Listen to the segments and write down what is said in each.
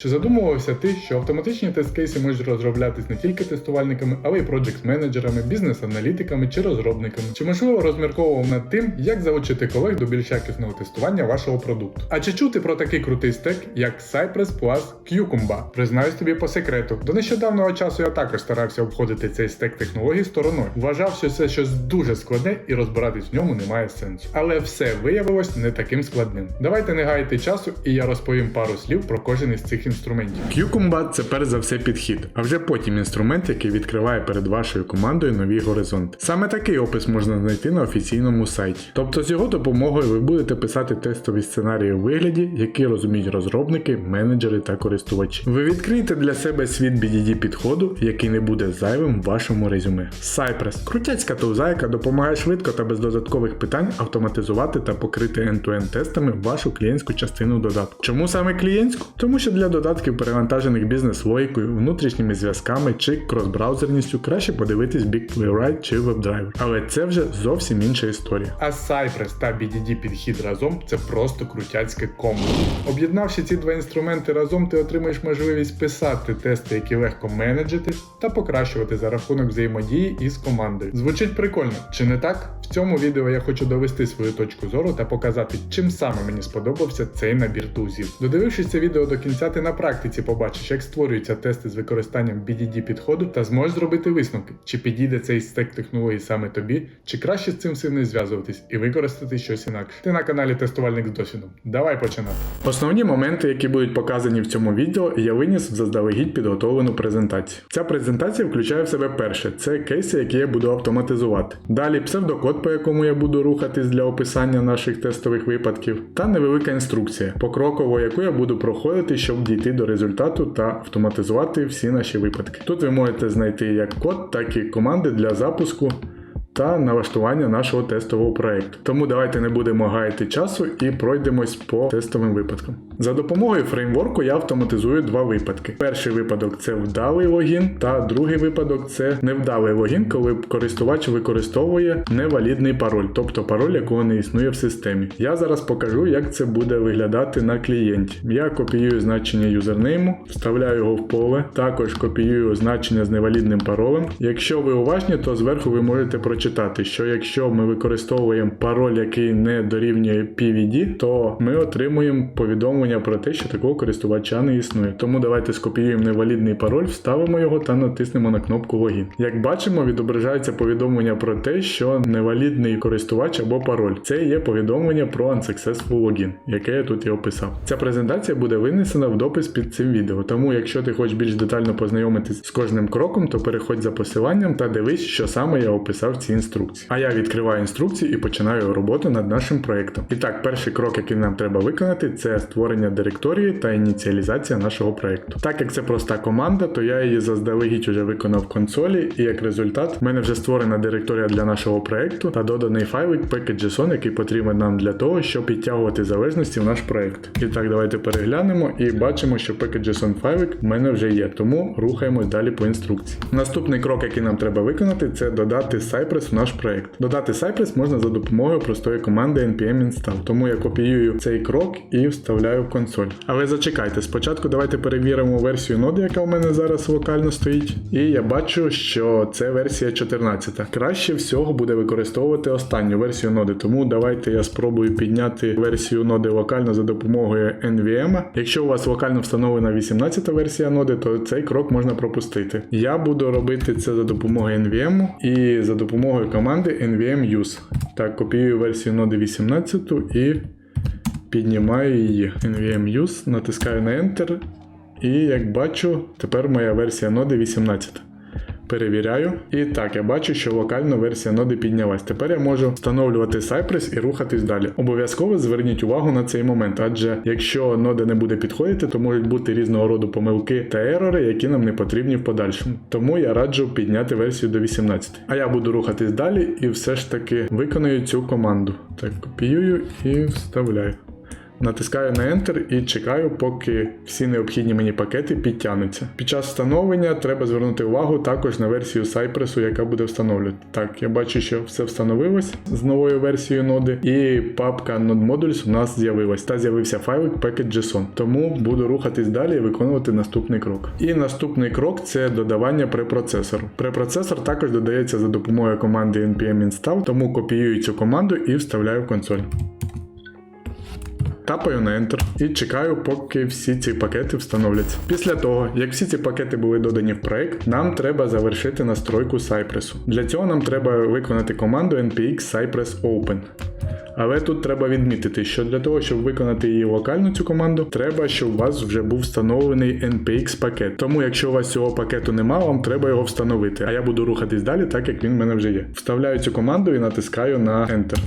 Чи задумувався ти, що автоматичні тест-кейси можуть розроблятись не тільки тестувальниками, але й проджект-менеджерами, бізнес-аналітиками чи розробниками? Чи можливо розмірковував над тим, як залучити колег до більш якісного тестування вашого продукту? А чи чути про такий крутий стек, як Cypress Plus Cucumber? Признаюсь тобі по секрету. До нещодавнього часу я також старався обходити цей стек технологій стороною. Вважав, що це щось дуже складне і розбиратись в ньому немає сенсу. Але все виявилось не таким складним. Давайте не гаяти часу, і я розповім пару слів про кожен із цих інструментів. Cucumber – це перш за все підхід, а вже потім інструмент, який відкриває перед вашою командою нові горизонти. Саме такий опис можна знайти на офіційному сайті. Тобто з його допомогою ви будете писати тестові сценарії у вигляді, які розуміють розробники, менеджери та користувачі. Ви відкриєте для себе світ BDD підходу, який не буде зайвим в вашому резюме. Cypress – крутяцька тулза, яка допомагає швидко та без додаткових питань автоматизувати та покрити end-to-end тестами вашу клієнтську частину додатку. Чому саме клієнтську? Тому що для додатків перевантажених бізнес-логікою, внутрішніми зв'язками чи кросбраузерністю краще подивитись Big Playwright чи WebDriver. Але це вже зовсім інша історія. А Cypress та BDD підхід разом це просто крутяцьке комбо. Об'єднавши ці два інструменти разом, ти отримаєш можливість писати тести, які легко менеджити, та покращувати за рахунок взаємодії із командою. Звучить прикольно, чи не так? В цьому відео я хочу довести свою точку зору та показати, чим саме мені сподобався цей набір тузів. Додивившись це відео до кінця, ти на практиці побачиш, як створюються тести з використанням BDD підходу та зможеш зробити висновки, чи підійде цей стек технологій саме тобі, чи краще з цим не зв'язуватись і використати щось інакше. Ти на каналі Тестувальник з досвідом. Давай починати. Основні моменти, які будуть показані в цьому відео, я виніс в заздалегідь підготовлену презентацію. Ця презентація включає в себе перше, це кейси, які я буду автоматизувати. Далі псевдокод, по якому я буду рухатись для описання наших тестових випадків, та невелика інструкція, покроково, яку я буду проходити, щоб дійти до результату та автоматизувати всі наші випадки. Тут ви можете знайти як код, так і команди для запуску та налаштування нашого тестового проекту. Тому давайте не будемо гаяти часу і пройдемось по тестовим випадкам. За допомогою фреймворку я автоматизую два випадки. Перший випадок це вдалий логін, та другий випадок це невдалий логін, коли користувач використовує невалідний пароль, тобто пароль, якого не існує в системі. Я зараз покажу, як це буде виглядати на клієнті. Я копіюю значення юзернейму, вставляю його в поле, також копіюю значення з невалідним паролем. Якщо ви уважні, то зверху ви можете прочитати, що якщо ми використовуємо пароль, який не дорівнює PVD, то ми отримуємо повідомлення про те, що такого користувача не існує. Тому давайте скопіюємо невалідний пароль, вставимо його та натиснемо на кнопку логін. Як бачимо, відображається повідомлення про те, що невалідний користувач або пароль. Це є повідомлення про unsuccessful login, яке я тут і описав. Ця презентація буде винесена в допис під цим відео. Тому, якщо ти хочеш більш детально познайомитись з кожним кроком, то переходь за посиланням та дивись, що саме я описав в цій інструкції. А я відкриваю інструкції і починаю роботу над нашим проєктом. І так, перший крок, який нам треба виконати, це створення директорії та ініціалізація нашого проєкту. Так як це проста команда, то я її заздалегідь уже виконав в консолі, і як результат, в мене вже створена директорія для нашого проєкту та доданий файлик package.json, який потрібен нам для того, щоб підтягувати залежності в наш проєкт. І так, давайте переглянемо і бачимо, що package.json файлик в мене вже є, тому рухаємось далі по інструкції. Наступний крок, який нам треба виконати, це додати Cypress в наш проєкт. Додати Cypress можна за допомогою простої команди npm install. Тому я копіюю цей крок і вставляю консоль. Але зачекайте, спочатку давайте перевіримо версію ноди, яка у мене зараз локально стоїть. І я бачу, що це версія 14. Краще всього буде використовувати останню версію ноди. Тому давайте я спробую підняти версію ноди локально за допомогою NVM. Якщо у вас локально встановлена 18 версія ноди, то цей крок можна пропустити. Я буду робити це за допомогою NVM і за допомогою команди nvm use. Так, копіюю версію ноди 18 і піднімаю її. nvm use, натискаю на Enter. І як бачу, тепер моя версія ноди 18. Перевіряю. І так, я бачу, що локально версія ноди піднялась. Тепер я можу встановлювати Cypress і рухатись далі. Обов'язково зверніть увагу на цей момент, адже якщо нода не буде підходити, то можуть бути різного роду помилки та ерори, які нам не потрібні в подальшому. Тому я раджу підняти версію до 18. А я буду рухатись далі і все ж таки виконую цю команду. Так, копіюю і вставляю. Натискаю на Enter і чекаю, поки всі необхідні мені пакети підтягнуться. Під час встановлення треба звернути увагу також на версію Cypress, яка буде встановлювати. Так, я бачу, що все встановилось з новою версією ноди, і папка Node Modules у нас з'явилась. Та з'явився файлик package.json. Тому буду рухатись далі і виконувати наступний крок. І наступний крок це додавання препроцесору. Препроцесор також додається за допомогою команди npm install, тому копіюю цю команду і вставляю в консоль. Тапаю на Enter і чекаю, поки всі ці пакети встановляться. Після того, як всі ці пакети були додані в проект, нам треба завершити настройку Cypress. Для цього нам треба виконати команду npx cypress open. Але тут треба відмітити, що для того, щоб виконати її локально цю команду, треба, щоб у вас вже був встановлений npx пакет. Тому, якщо у вас цього пакету немає, вам треба його встановити. А я буду рухатись далі, так як він в мене вже є. Вставляю цю команду і натискаю на Enter.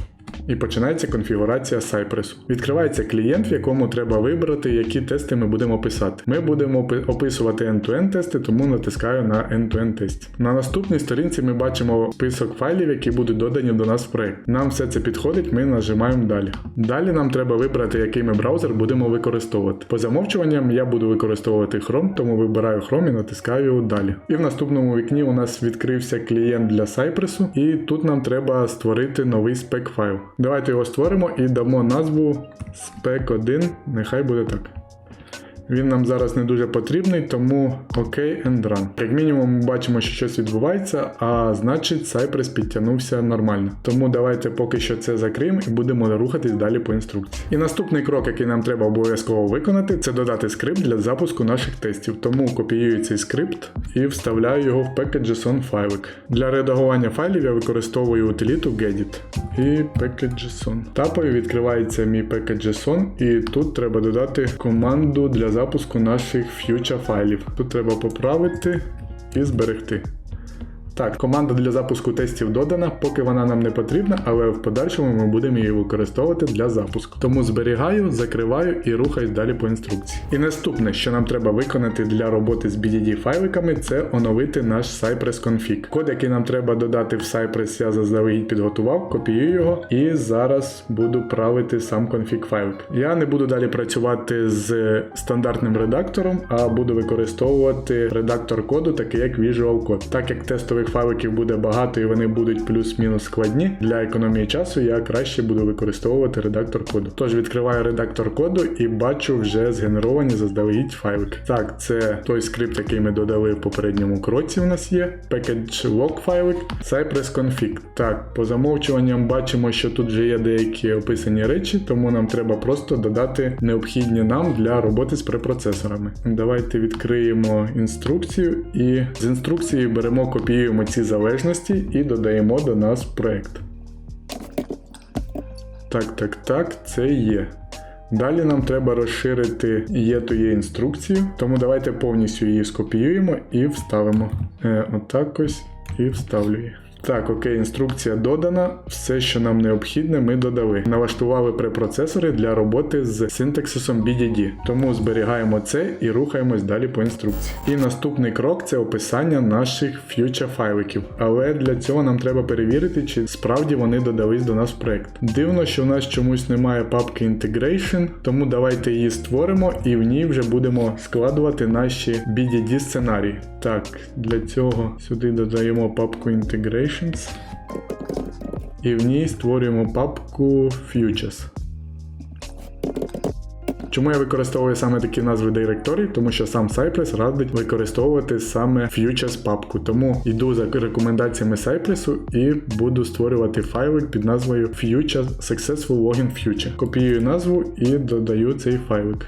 І починається конфігурація Cypress. Відкривається клієнт, в якому треба вибрати, які тести ми будемо писати. Ми будемо описувати end-to-end тести, тому натискаю на end-to-end тест. На наступній сторінці ми бачимо список файлів, які будуть додані до нас в проект. Нам все це підходить, ми нажимаємо далі. Далі нам треба вибрати, який ми браузер будемо використовувати. По замовчуванням я буду використовувати Chrome, тому вибираю Chrome і натискаю далі. І в наступному вікні у нас відкрився клієнт для Cypress, і тут нам треба створити новий спек файл. Давайте його створимо і дамо назву spec1, нехай буде так. Він нам зараз не дуже потрібний, тому OK and run. Як мінімум, ми бачимо, що щось відбувається, а значить Cypress підтягнувся нормально. Тому давайте поки що це закриємо і будемо рухатись далі по інструкції. І наступний крок, який нам треба обов'язково виконати, це додати скрипт для запуску наших тестів. Тому копіюю цей скрипт і вставляю його в package.json файлик. Для редагування файлів я використовую утиліту Gedit і package.json. Тапою відкривається мій package.json і тут треба додати команду для запуску наших future файлів. Тут треба поправити і зберегти. Так, команда для запуску тестів додана, поки вона нам не потрібна, але в подальшому ми будемо її використовувати для запуску. Тому зберігаю, закриваю і рухаюсь далі по інструкції. І наступне, що нам треба виконати для роботи з BDD файликами, це оновити наш Cypress config. Код, який нам треба додати в Cypress, я заздалегідь підготував, копіюю його і зараз буду правити сам config файлик. Я не буду далі працювати з стандартним редактором, а буду використовувати редактор коду, такий як Visual Code. Так як тестових файликів буде багато і вони будуть плюс-мінус складні, для економії часу я краще буду використовувати редактор коду. Тож відкриваю редактор коду і бачу вже згенеровані заздалегідь файлики. Так, це той скрипт, який ми додали в попередньому кроці. У нас є package log файлик, Cypress config. Так, по замовчуванням бачимо, що тут вже є деякі описані речі, тому нам треба просто додати необхідні нам для роботи з препроцесорами. Давайте відкриємо інструкцію і з інструкції беремо, копіюємо ці залежності і додаємо до нас проект. Так, так, так, це є. Далі нам треба розширити є то є інструкцію, тому давайте повністю її скопіюємо і вставимо. Е, отак ось і вставлю її. Так, окей, інструкція додана. Все, що нам необхідне, ми додали. Налаштували препроцесори для роботи з синтаксисом BDD. Тому зберігаємо це і рухаємось далі по інструкції. І наступний крок це описання наших future файликів. Але для цього нам треба перевірити, чи справді вони додались до нас в проект. Дивно, що в нас чомусь немає папки Integration, тому давайте її створимо і в ній вже будемо складувати наші BDD сценарії. Так, для цього сюди додаємо папку Integrations. І в ній створюємо папку Futures. Чому я використовую саме такі назви директорій? Тому що сам Cypress радить використовувати саме Futures папку. Тому йду за рекомендаціями Cypress і буду створювати файлик під назвою Futures Successful Login Future. Копіюю назву і додаю цей файлик.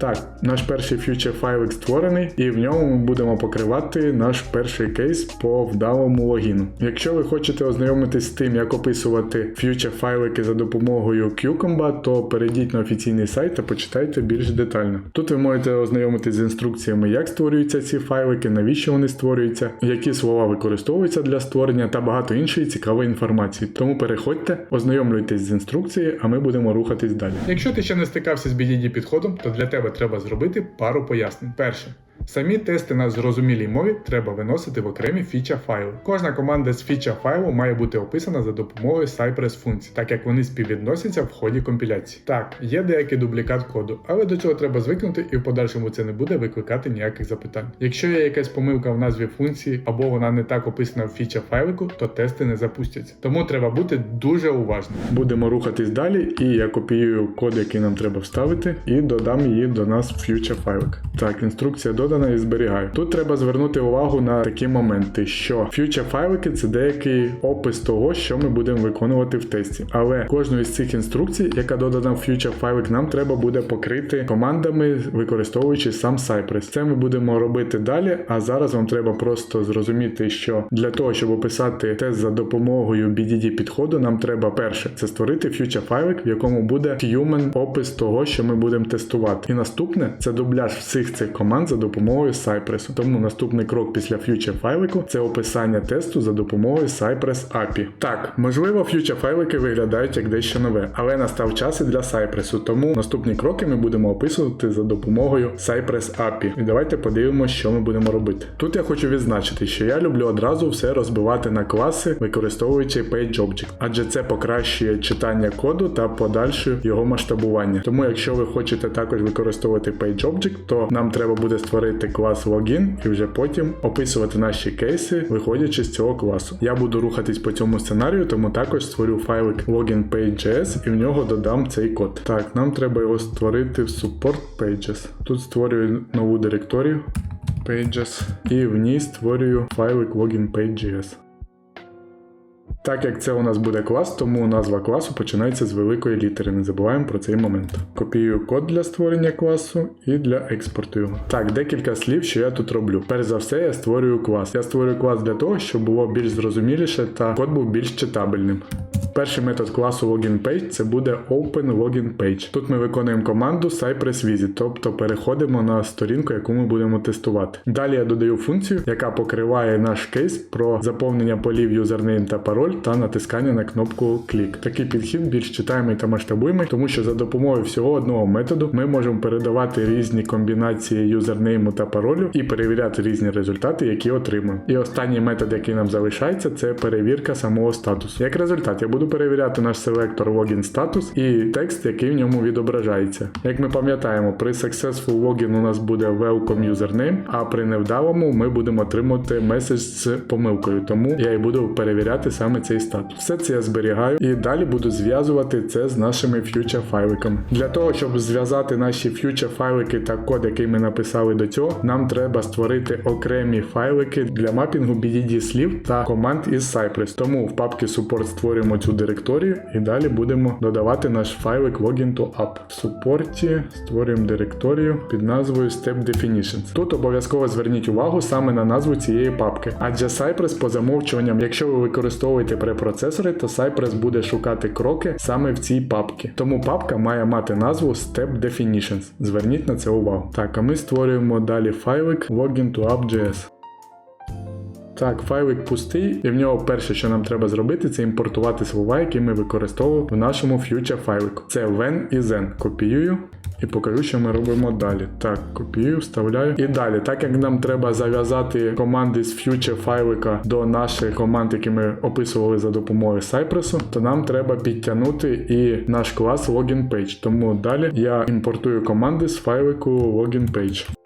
Так, наш перший фьючер файлик створений, і в ньому ми будемо покривати наш перший кейс по вдалому логіну. Якщо ви хочете ознайомитись з тим, як описувати фьючер файлики за допомогою Qcomba, то перейдіть на офіційний сайт та почитайте більш детально. Тут ви можете ознайомитись з інструкціями, як створюються ці файлики, навіщо вони створюються, які слова використовуються для створення та багато іншої цікавої інформації. Тому переходьте, ознайомлюйтесь з інструкцією, а ми будемо рухатись далі. Якщо ти ще не стикався з BDD підходом, то для тебе треба зробити пару пояснень. Перше. Самі тести на зрозумілій мові треба виносити в окремі фіча файли. Кожна команда з фіча файлу має бути описана за допомогою Cypress функцій, так як вони співвідносяться в ході компіляції. Так, є деякий дублікат коду, але до цього треба звикнути і в подальшому це не буде викликати ніяких запитань. Якщо є якась помилка в назві функції або вона не так описана в фіча файлику, то тести не запустяться. Тому треба бути дуже уважним. Будемо рухатись далі, і я копіюю код, який нам треба вставити, і додам її до нас в future файлик. Так, інструкція додана і зберігаю. Тут треба звернути увагу на такі моменти, що future файлики це деякий опис того, що ми будемо виконувати в тесті. Але кожну із цих інструкцій, яка додана в future файлик, нам треба буде покрити командами, використовуючи сам Cypress. Це ми будемо робити далі. А зараз вам треба просто зрозуміти, що для того, щоб описати тест за допомогою BDD підходу, нам треба перше це створити future файлик, в якому буде human опис того, що ми будемо тестувати. І наступне це дубляж всіх цих команд за допомогою Cypress. Тому наступний крок після future файлику це описання тесту за допомогою Cypress API. Так, можливо, future файлики виглядають як дещо нове, але настав час і для Cypress, тому наступні кроки ми будемо описувати за допомогою Cypress API. І давайте подивимося, що ми будемо робити. Тут я хочу відзначити, що я люблю одразу все розбивати на класи, використовуючи PageObject, адже це покращує читання коду та подальше його масштабування. Тому, якщо ви хочете також використовувати PageObject, то нам треба буде створити клас Login і вже потім описувати наші кейси, виходячи з цього класу. Я буду рухатись по цьому сценарію, тому також створю файлик login.page.js і в нього додам цей код. Так, нам треба його створити в support pages. Тут створюю нову директорію pages і в ній створюю файлик login.page.js. Так як це у нас буде клас, тому назва класу починається з великої літери. Не забуваємо про цей момент. Копіюю код для створення класу і для експорту його. Так, декілька слів, що я тут роблю. Перш за все, я створюю клас. Я створюю клас для того, щоб було більш зрозуміліше та код був більш читабельним. Перший метод класу LoginPage це буде OpenLoginPage. Тут ми виконуємо команду Cypress Visit, тобто переходимо на сторінку, яку ми будемо тестувати. Далі я додаю функцію, яка покриває наш кейс про заповнення полів юзернейм та пароль та натискання на кнопку клік. Такий підхід більш читаємий та масштабуємий, тому що за допомогою всього одного методу ми можемо передавати різні комбінації юзернейму та паролю і перевіряти різні результати, які отримуємо. І останній метод, який нам залишається, це перевірка самого статусу. Як результат, я буду перевіряти наш селектор login статус і текст, який в ньому відображається. Як ми пам'ятаємо, при successful login у нас буде welcome username, а при невдалому ми будемо отримувати меседж з помилкою. Тому я і буду перевіряти саме цей статус. Все це я зберігаю і далі буду зв'язувати це з нашими future файликами. Для того, щоб зв'язати наші future файлики та код, який ми написали до цього, нам треба створити окремі файлики для мапінгу BDD слів та команд із Cypress. Тому в папці support створюємо цю директорію і далі будемо додавати наш файлик login to app. В супорті створюємо директорію під назвою Step Definitions. Тут обов'язково зверніть увагу саме на назву цієї папки, адже Cypress по замовчуванням, якщо ви використовуєте препроцесори, то Cypress буде шукати кроки саме в цій папці. Тому папка має мати назву Step Definitions. Зверніть на це увагу. Так, а ми створюємо далі файлик login to app.js. Так, файлик пустий, і в нього перше, що нам треба зробити, це імпортувати слова, які ми використовували в нашому future файлику. Це when і then. Копіюю. І покажу, що ми робимо далі. Так, копію, вставляю. І далі, так як нам треба зав'язати команди з future файлика до наших команд, які ми описували за допомогою Cypress, то нам треба підтягнути і наш клас login page. Тому далі я імпортую команди з файлику login page.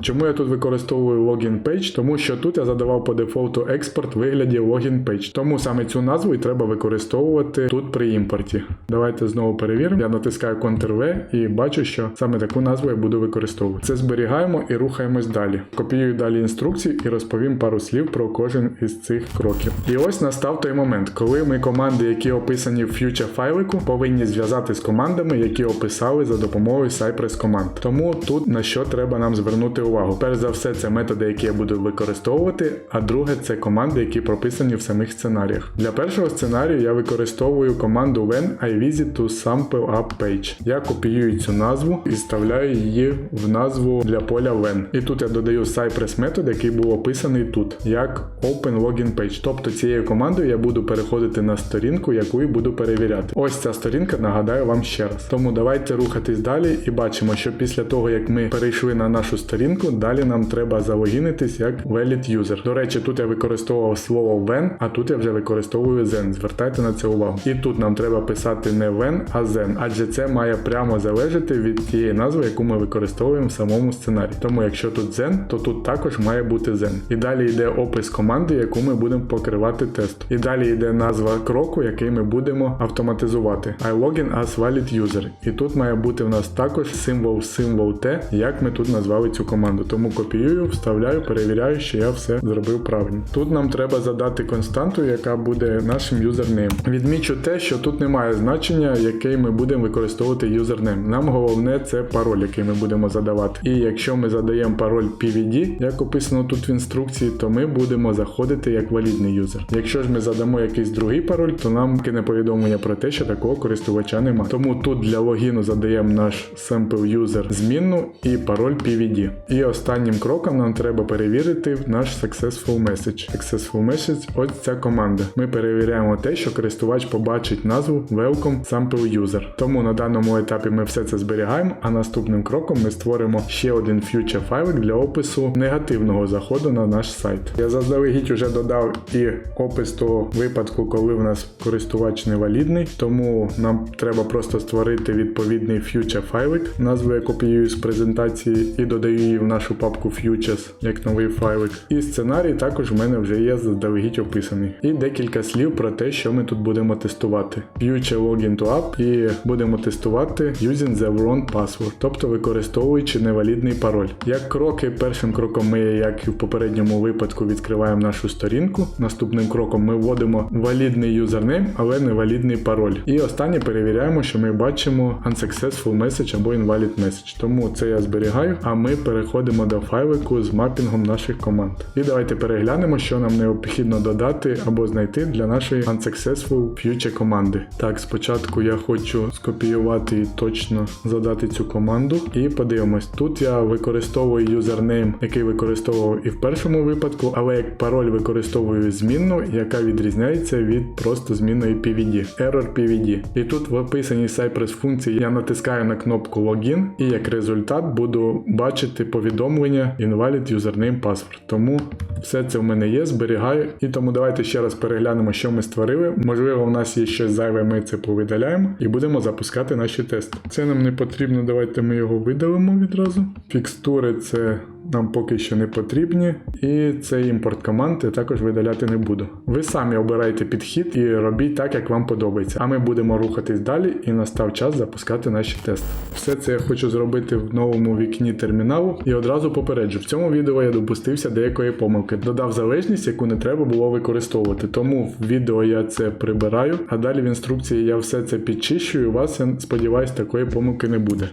Чому я тут використовую login page? Тому що тут я задавав по дефолту експорт в вигляді login page. Тому саме цю назву і треба використовувати тут при імпорті. Давайте знову перевіримо. Я натискаю Ctrl-V і бачу, що саме таку назву я буду використовувати. Це зберігаємо і рухаємось далі. Копіюю далі інструкції і розповім пару слів про кожен із цих кроків. І ось настав той момент, коли ми команди, які описані в future файлику, повинні зв'язати з командами, які описали за допомогою Cypress команд. Тому тут на що треба нам звернути увагу. Перш за все, це методи, які я буду використовувати, а друге це команди, які прописані в самих сценаріях. Для першого сценарію я використовую команду when I visit to sample up page. Я копіюю цю назву і вставляю її в назву для поля when. І тут я додаю Cypress метод, який був описаний тут, як Open Login Page. Тобто цією командою я буду переходити на сторінку, яку і буду перевіряти. Ось ця сторінка, нагадаю вам ще раз. Тому давайте рухатись далі і бачимо, що після того, як ми перейшли на нашу сторінку, сторінку. Далі нам треба залогінитись як valid user. До речі, тут я використовував слово when, а тут я вже використовую then. Звертайте на це увагу. І тут нам треба писати не when, а then, адже це має прямо залежати від тієї назви, яку ми використовуємо в самому сценарії. Тому якщо тут then, то тут також має бути then. І далі йде опис команди, яку ми будемо покривати тестом. І далі йде назва кроку, який ми будемо автоматизувати. I login as valid user. І тут має бути в нас також символ символ те, як ми тут назвали цю команду. Тому копіюю, вставляю, перевіряю, що я все зробив правильно. Тут нам треба задати константу, яка буде нашим юзернейм. Відмічу те, що тут немає значення, який ми будемо використовувати юзернейм. Нам головне це пароль, який ми будемо задавати. І якщо ми задаємо пароль PVD, як описано тут в інструкції, то ми будемо заходити як валідний юзер. Якщо ж ми задамо якийсь другий пароль, то нам кине повідомлення про те, що такого користувача нема. Тому тут для логіну задаємо наш sample user змінну і пароль PVD. І останнім кроком нам треба перевірити наш successful message. Successful message ось ця команда. Ми перевіряємо те, що користувач побачить назву welcome sample user. Тому на даному етапі ми все це зберігаємо, а наступним кроком ми створимо ще один future файлик для опису негативного заходу на наш сайт. Я заздалегідь уже додав і опис того випадку, коли в нас користувач невалідний, тому нам треба просто створити відповідний future файлик, назву я копіюю з презентації і додаю її в нашу папку Futures як новий файлик. І сценарій також в мене вже є заздалегідь описаний. І декілька слів про те, що ми тут будемо тестувати. Future login to app і будемо тестувати using the wrong password, тобто використовуючи невалідний пароль. Як кроки, першим кроком ми, як і в попередньому випадку, відкриваємо нашу сторінку. Наступним кроком ми вводимо валідний юзернейм, але невалідний пароль. І останнє перевіряємо, що ми бачимо unsuccessful message або invalid message. Тому це я зберігаю, а ми переходимо до файлику з мапінгом наших команд. І давайте переглянемо, що нам необхідно додати або знайти для нашої unsuccessful future команди. Так, спочатку я хочу скопіювати і точно задати цю команду. І подивимось, тут я використовую юзернейм, який використовував і в першому випадку, але як пароль використовую змінну, яка відрізняється від просто змінної PVD. Error PVD. І тут в описаній Cypress функції я натискаю на кнопку Login і як результат буду бачити повідомлення Invalid Username Password. Тому все це в мене є, зберігаю. І тому давайте ще раз переглянемо, що ми створили. Можливо, в нас є щось зайве, ми це повидаляємо і будемо запускати наші тести. Це нам не потрібно, давайте ми його видалимо відразу. Фікстури це нам поки що не потрібні. І цей імпорт команд я також видаляти не буду. Ви самі обирайте підхід і робіть так, як вам подобається. А ми будемо рухатись далі і настав час запускати наші тести. Все це я хочу зробити в новому вікні терміналу і одразу попереджу. В цьому відео я допустився деякої помилки. Додав залежність, яку не треба було використовувати. Тому в відео я це прибираю, а далі в інструкції я все це підчищую. У вас, я сподіваюсь, такої помилки не буде.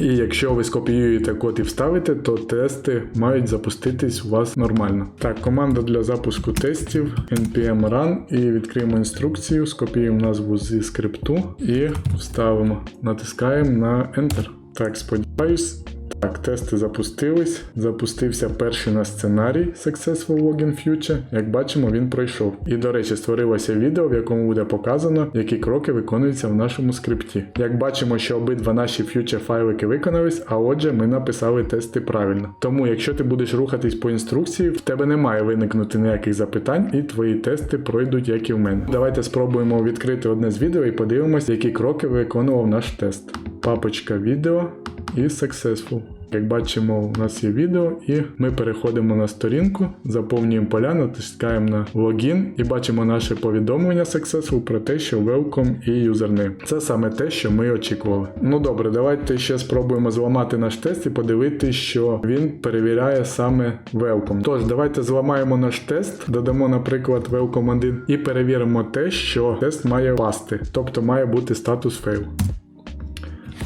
І якщо ви скопіюєте код і вставите, то тести мають запуститись у вас нормально. Так, команда для запуску тестів npm run і відкриємо інструкцію, скопіюємо назву зі скрипту і вставимо. Натискаємо на Enter. Так, сподіваюсь. Так, тести запустились. Запустився перший на сценарій Successful Login Future. Як бачимо, він пройшов. І, до речі, створилося відео, в якому буде показано, які кроки виконуються в нашому скрипті. Як бачимо, що обидва наші future файлики виконались, а отже, ми написали тести правильно. Тому, якщо ти будеш рухатись по інструкції, в тебе не має виникнути ніяких запитань, і твої тести пройдуть, як і в мене. Давайте спробуємо відкрити одне з відео і подивимося, які кроки виконував наш тест. Папочка відео і Successful. Як бачимо, у нас є відео, і ми переходимо на сторінку, заповнюємо поля, натискаємо на логін і бачимо наше повідомлення Successful про те, що welcome і username. Це саме те, що ми очікували. Ну добре, давайте ще спробуємо зламати наш тест і подивитися, що він перевіряє саме welcome. Тож, давайте зламаємо наш тест, додамо, наприклад, welcome 1 і перевіримо те, що тест має пасти, тобто має бути статус fail.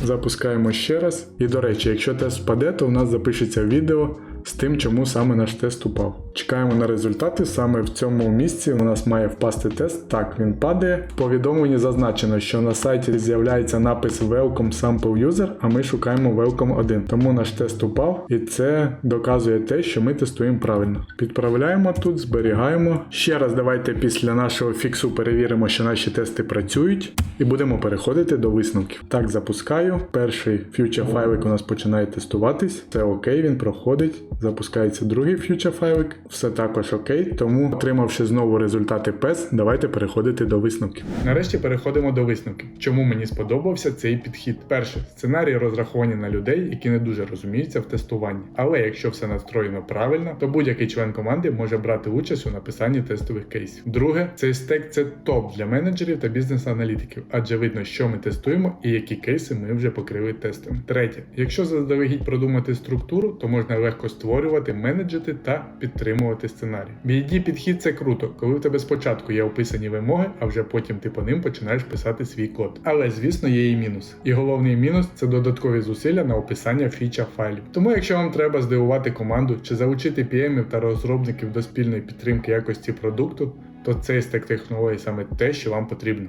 Запускаємо ще раз. І до речі, якщо тест впаде, то у нас запишеться відео з тим, чому саме наш тест упав. Чекаємо на результати. Саме в цьому місці у нас має впасти тест. Так, він падає. В повідомленні зазначено, що на сайті з'являється напис Welcome Sample User, а ми шукаємо Welcome 1. Тому наш тест упав, і це доказує те, що ми тестуємо правильно. Підправляємо тут, зберігаємо. Ще раз давайте після нашого фіксу перевіримо, що наші тести працюють, і будемо переходити до висновків. Так, запускаю. Перший фьючер файлик у нас починає тестуватись. Це окей, він проходить. Запускається другий фьючер файлик. Все також окей. Тому, отримавши знову результати PES, давайте переходити до висновків. Нарешті переходимо до висновків. Чому мені сподобався цей підхід? Перше, сценарії розраховані на людей, які не дуже розуміються в тестуванні. Але якщо все настроєно правильно, то будь-який член команди може брати участь у написанні тестових кейсів. Друге, цей стек це топ для менеджерів та бізнес-аналітиків, адже видно, що ми тестуємо і які кейси ми вже покрили тестами. Третє, якщо заздалегідь продумати структуру, то можна легко створювати, менеджити та підтримувати сценарій. BD підхід це круто, коли в тебе спочатку є описані вимоги, а вже потім ти по ним починаєш писати свій код. Але звісно є і мінус. І головний мінус це додаткові зусилля на описання фіча файлів. Тому, якщо вам треба здивувати команду чи залучити PM та розробників до спільної підтримки якості продукту, то цей стек технологій саме те, що вам потрібно.